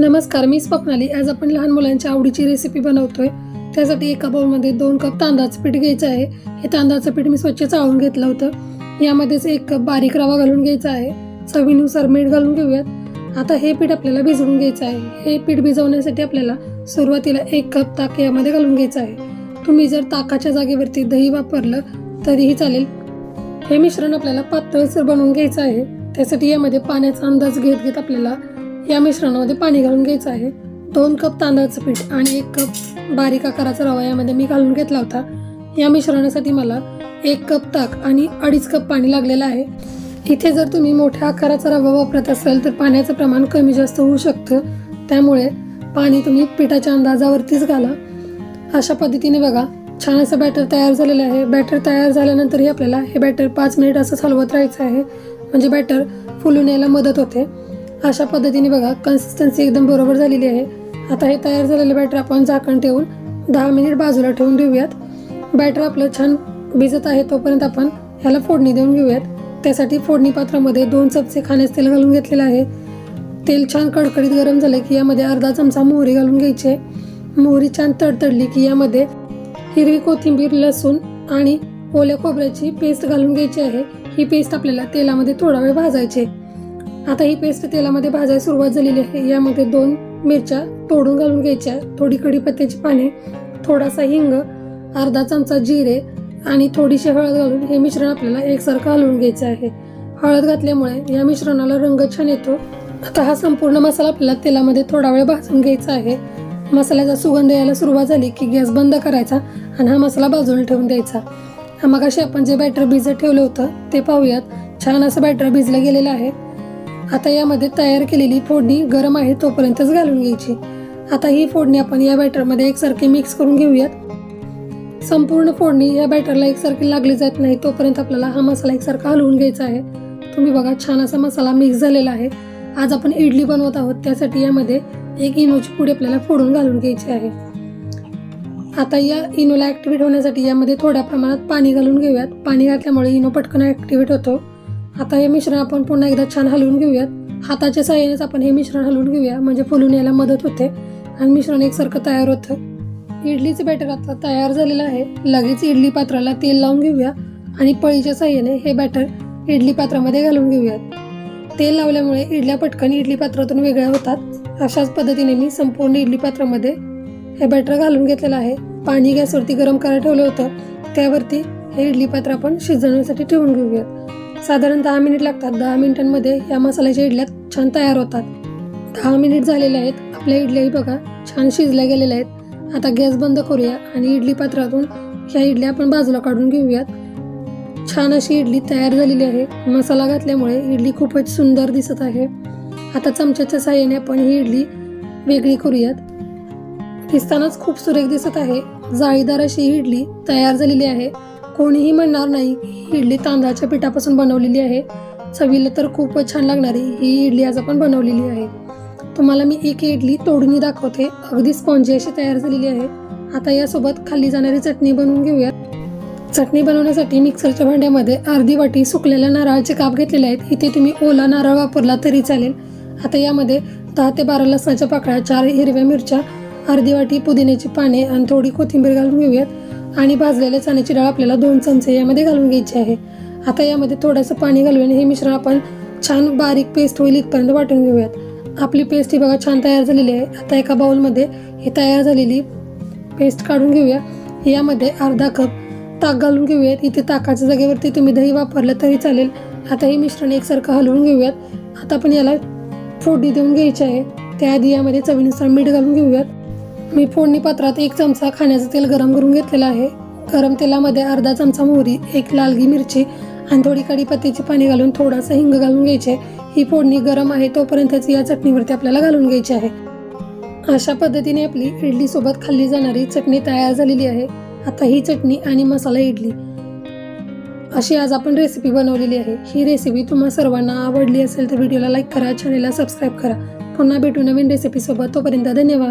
नमस्कार मी स्वप्नाली. आज आपण लहान मुलांच्या आवडीची रेसिपी बनवतोय. त्यासाठी एका बाउलमध्ये दोन कप तांदळाचं पीठ घ्यायचं आहे. हे तांदळाचं पीठ मी स्वच्छ चाळून घेतलं होतं. यामध्येच एक कप बारीक रवा घालून घ्यायचा आहे. चवीनुसार मीठ घालून घेऊयात. आता हे पीठ आपल्याला भिजवून घ्यायचं आहे. हे पीठ भिजवण्यासाठी आपल्याला सुरुवातीला एक कप ताक यामध्ये घालून घ्यायचं आहे. तुम्ही जर ताकाच्या जागेवरती दही वापरलं तरीही चालेल. हे मिश्रण आपल्याला पातळसर बनवून घ्यायचं आहे. त्यासाठी यामध्ये पाण्याचा अंदाज घेत घेत आपल्याला या मिश्रणामध्ये पाणी घालून घ्यायचं आहे. दोन कप तांदळाचं पीठ आणि एक कप बारीक आकाराचा रवा यामध्ये मी घालून घेतला होता. या मिश्रणासाठी मला एक कप ताक आणि अडीच कप पाणी लागलेलं आहे. इथे जर तुम्ही मोठ्या आकाराचा रवा वापरत असाल तर पाण्याचं प्रमाण कमी जास्त होऊ शकतं. त्यामुळे पाणी तुम्ही पिठाच्या अंदाजावरतीच घाला. अशा पद्धतीने बघा छान असं बॅटर तयार झालेलं आहे. बॅटर तयार झाल्यानंतरही आपल्याला हे बॅटर पाच मिनिट असं हलवत राहायचं आहे. म्हणजे बॅटर फुलून यायला मदत होते. अशा पद्धतीने बघा कन्सिस्टन्सी एकदम बरोबर झालेली आहे. आता हे तयार झालेलं बॅटर आपण झाकण ठेवून दहा मिनिट बाजूला ठेवून देऊयात. बॅटर आपलं छान भिजत आहे तोपर्यंत आपण ह्याला फोडणी देऊन घेऊयात. त्यासाठी फोडणी पात्रामध्ये दोन चमचे खाण्याचे तेल घालून घेतलेलं आहे. तेल छान कडकडीत गरम झालं की यामध्ये अर्धा चमचा मोहरी घालून घ्यायची. मोहरी छान तडतडली की यामध्ये हिरवी कोथिंबीर लसूण आणि ओल्या खोबऱ्याची पेस्ट घालून घ्यायची आहे. ही पेस्ट आपल्याला तेलामध्ये थोडा वेळ भाजायची आहे. आता ही पेस्ट तेलामध्ये भाजायला सुरुवात झालेली आहे. यामध्ये दोन मिरच्या तोडून घालून घ्यायच्या. थोडी कढीपत्त्याची पाने थोडासा हिंग अर्धा चमचा जिरे आणि थोडीशी हळद घालून हे मिश्रण आपल्याला एकसारखं हलवून घ्यायचं आहे. हळद घातल्यामुळे या मिश्रणाला रंग छान येतो. आता हा संपूर्ण मसाला आपल्याला तेलामध्ये थोडा वेळ भाजून घ्यायचा आहे. मसाल्याचा सुगंध यायला सुरुवात झाली की गॅस बंद करायचा आणि हा मसाला बाजूला ठेवून द्यायचा. हा मगाशी आपण जे बॅटर भिजत ठेवलं होतं ते पाहूयात. छान असं बॅटर भिजलं गेलेलं आहे. आता यामध्ये तयार केलेली फोडणी गरम आहे तोपर्यंतच घालून घ्यायची. आता ही फोडणी आपण या बॅटरमध्ये एकसारखी मिक्स करून घेऊयात. संपूर्ण फोडणी या बॅटरला एकसारखी लागली जात नाही तोपर्यंत आपल्याला हा मसाला एकसारखा हलवून घ्यायचा आहे. तुम्ही बघा छान असा मसाला मिक्स झालेला आहे. आज आपण इडली बनवत आहोत त्यासाठी यामध्ये एक इनोची पुडी आपल्याला फोडून घालून घ्यायची आहे. आता या इनोला ऍक्टिव्हेट होण्यासाठी यामध्ये थोड्या प्रमाणात पाणी घालून घेऊयात. पाणी घातल्यामुळे इनो पटकन ऍक्टिव्हेट होतो. आता हे मिश्रण आपण पुन्हा एकदा छान हलवून घेऊयात. हाताच्या साह्यानेच आपण हे मिश्रण हलवून घेऊया. म्हणजे फुलून यायला मदत होते. आणि मिश्रण एकसारखं तयार होतं. इडलीचं बॅटर आता तयार झालेलं आहे. लगेच इडली पात्राला तेल लावून घेऊया. आणि पळीच्या साह्याने हे बॅटर इडली पात्रामध्ये घालून घेऊयात. तेल लावल्यामुळे इडल्या पटकन इडली पात्रातून वेगळ्या होतात. अशाच पद्धतीने मी संपूर्ण इडली पात्रामध्ये हे बॅटर घालून घेतलेलं आहे. पाणी गॅसवरती गरम करायला ठेवलं होतं. त्यावरती हे इडली पात्र आपण शिजवण्यासाठी ठेवून घेऊयात. साधारण दहा मिनिट लागतात. दहा मिनिटांमध्ये या मसाल्याच्या इडल्या छान तयार होतात. दहा मिनिट झालेले आहेत. आपल्या इडल्याही बघा छान शिजल्या गेलेल्या आहेत. आता गॅस बंद करूया आणि इडली पात्रातून ह्या इडल्या आपण बाजूला काढून घेऊयात. छान अशी इडली तयार झालेली आहे. मसाला घातल्यामुळे इडली खूपच सुंदर दिसत आहे. आता चमच्याच्या साह्याने आपण ही इडली वेगळी करूयात. दिसतानाच खूप सुरेख दिसत आहे. जाळीदार अशी ही इडली तयार झालेली आहे. कोणीही म्हणणार नाही की ही इडली तांदळाच्या पिठापासून बनवलेली आहे. चवीला तर खूपच छान लागणारी ही इडली आज आपण बनवलेली आहे. तुम्हाला मी एक इडली तोडणी दाखवते अगदी स्पॉन्जी अशी तयार झालेली आहे. आता यासोबत खाल्ली जाणारी चटणी बनवून घेऊया चटणी बनवण्यासाठी मिक्सरच्या भांड्यामध्ये अर्धी वाटी सुकलेल्या नारळाचे काप घेतलेले आहेत. इथे तुम्ही ओला नारळ वापरला तरी चालेल. आता यामध्ये दहा ते बारा लसणाच्या पाकळ्या चार हिरव्या मिरच्या अर्धी वाटी पुदिन्याची पाने आणि थोडी कोथिंबीर घालून घेऊयात. आणि भाजलेल्या चण्याची डाळ आपल्याला दोन चमचे यामध्ये घालून घ्यायची आहे. आता यामध्ये थोडंसं पाणी घालून हे मिश्रण आपण छान बारीक पेस्ट होईल इथपर्यंत वाटून घेऊयात. आपली पेस्ट ही बघा छान तयार झालेली आहे. आता एका बाउलमध्ये ही तयार झालेली पेस्ट काढून घेऊया. यामध्ये अर्धा कप ताक घालून घेऊयात. इथे ताकाच्या जागेवरती तुम्ही दही वापरलं तरी चालेल. आता हे मिश्रण एकसारखं हलवून घेऊयात. आता आपण याला फोडणी देऊन घ्यायची आहे. त्याआधी यामध्ये चवीनुसार मीठ घालून घेऊयात. मी फोडणी पात्रात एक चमचा खाण्याचं तेल गरम करून घेतलेलं आहे. गरम तेलामध्ये अर्धा चमचा मोहरी एक लालगी मिरची आणि थोडी कढीपत्त्याची पाणी घालून थोडासा हिंग घालून घ्यायचे. ही फोडणी गरम आहे तोपर्यंतच या चटणीवरती आपल्याला घालून घ्यायची आहे. अशा पद्धतीने आपली इडलीसोबत खाल्ली जाणारी चटणी तयार झालेली आहे. आता ही चटणी आणि मसाला इडली. अशी आज आपण रेसिपी बनवलेली आहे. ही रेसिपी तुम्हा सर्वांना आवडली असेल तर व्हिडिओला लाईक करा चॅनेलला सबस्क्राईब करा. पुन्हा भेटू नवीन रेसिपीसोबत तोपर्यंत धन्यवाद.